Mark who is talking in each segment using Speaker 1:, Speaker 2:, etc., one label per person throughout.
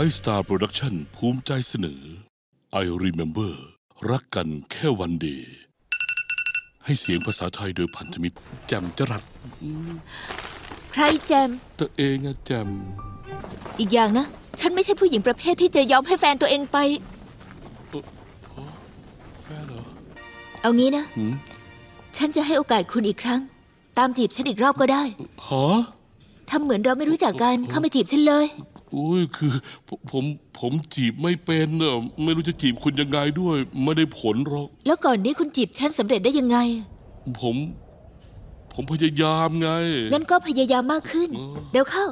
Speaker 1: Five Star Production ภูมิใจเสนอ I Remember รักกันแค่วันเดย์ให้เสียงภาษาไทยโดยพันธมิตร แจมจรัส
Speaker 2: ใครแจม
Speaker 1: ตัวเองอะแจม
Speaker 2: อีกอย่างนะ ฉันไม่ใช่ผู้หญิงประเภทที่จะยอมให้แฟนตัวเองไป
Speaker 1: แฟนเหรอ
Speaker 2: เอางี้นะ
Speaker 1: หืม
Speaker 2: ฉันจะให้โอกาสคุณอีกครั้ง ตามจีบฉันอีกรอบก็ได้
Speaker 1: หอ
Speaker 2: ทำเหมือนเราไม่รู้จักกันเข้ามาจีบฉันเลย
Speaker 1: อุ้ยคือผมผมผมจีบไม่เป็นอะไม่รู้จะจีบคุณยังไงด้วย ไม่ได้ผลหรอก
Speaker 2: แล้วก่อนนี้คุณจีบฉันสำเร็จได้ยังไง
Speaker 1: ผม ผมพยายามไง
Speaker 2: งั้นก็พยายามมากขึ้น เดี๋ยวเข้า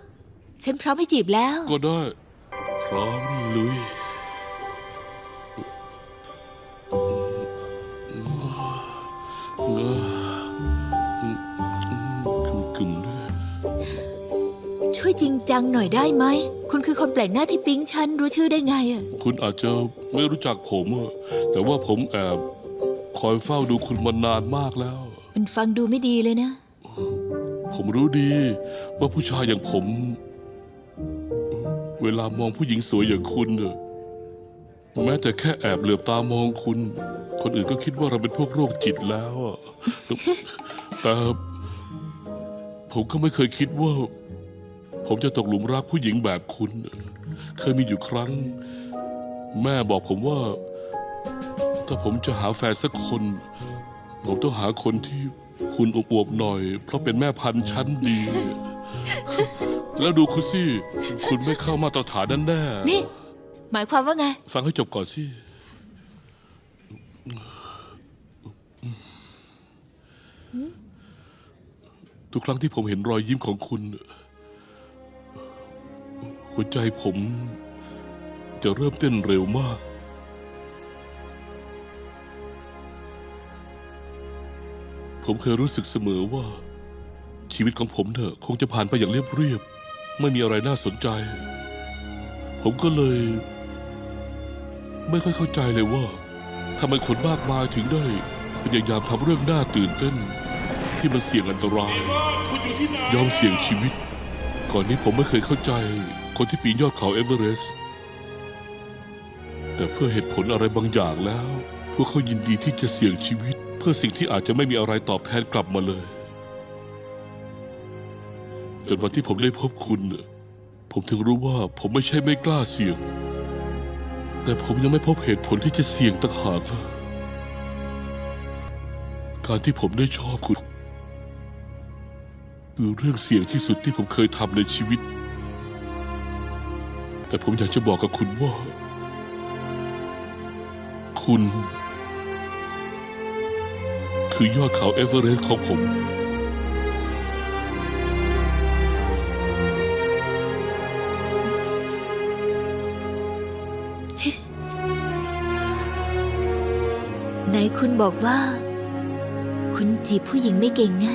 Speaker 2: ฉันพร้อมให้จีบแล้ว
Speaker 1: ก็ได้ พร้อมลุย
Speaker 2: ช่วยจริงจังหน่อยได้ไหม คุณคือคนแปลกหน้าที่ปิ๊งฉันรู้ชื่อได้ไงอะ
Speaker 1: คุณอาจจะไม่รู้จักผมอะแต่ว่าผมแอบคอยเฝ้าดูคุณมานานมากแล้ว
Speaker 2: มันฟังดูไม่ดีเลยนะ
Speaker 1: ผมรู้ดีว่าผู้ชายอย่างผม เวลามองผู้หญิงสวยอย่างคุณเน่ะแม้แต่แค่แอบเหลือบตามองคุณ คนอื่นก็คิดว่าเราเป็นพวกโรคจิตแล้วอะแต่ผมก็ไม่เคยคิดว่า ผมจะตกหลุมรักผู้หญิงแบบคุณ เคยมีอยู่ครั้ง แม่บอกผมว่า ถ้าผมจะหาแฟนสักคน ผมต้องหาคนที่หุ่นอวบๆหน่อย เพราะเป็นแม่พันธุ์ชั้นดี แล้วดูคุณสิคุณไม่เข้ามาตรฐานนั่นแน่
Speaker 2: นี่ หมายความว่าไง
Speaker 1: ฟังให้จบก่อนสิทุกครั้งที่ผมเห็นรอยยิ้มของคุณ หัวใจผม จะเริ่มเต้นเร็วมาก ผมเคยรู้สึกเสมอว่า ชีวิตของผมเถอะคงจะผ่านไปอย่างเรียบเรียบ ไม่มีอะไรน่าสนใจ ผมก็เลย ไม่ค่อยเข้าใจเลยว่าทำไมคนมากมายถึงได้พยายามทำเรื่องน่าตื่นเต้น ที่มันเสี่ยงอันตราย ยอมเสี่ยงชีวิต ก่อนนี้ผมไม่เคยเข้าใจ คนที่ปีนยอดเขาเอเวอเรสต์แต่เพื่อเหตุผลอะไรบางอย่างแล้ว พวกเขายินดีที่จะเสี่ยงชีวิต เพื่อสิ่งที่อาจจะไม่มีอะไรตอบแทนกลับมาเลย จนวันที่ผมได้พบคุณ ผมถึงรู้ว่าผมไม่ใช่ไม่กล้าเสี่ยง แต่ผมยังไม่พบเหตุผลที่จะเสี่ยงต่างหากการที่ผมได้ชอบคุณ คือเรื่องเสี่ยงที่สุดที่ผมเคยทำในชีวิต แต่ผมอยากจะบอกกับคุณว่า คุณ คือยอดเขาเอเวอเรสต์ของผม
Speaker 2: ไหนคุณบอกว่า คุณจีบผู้หญิงไม่เก่งไง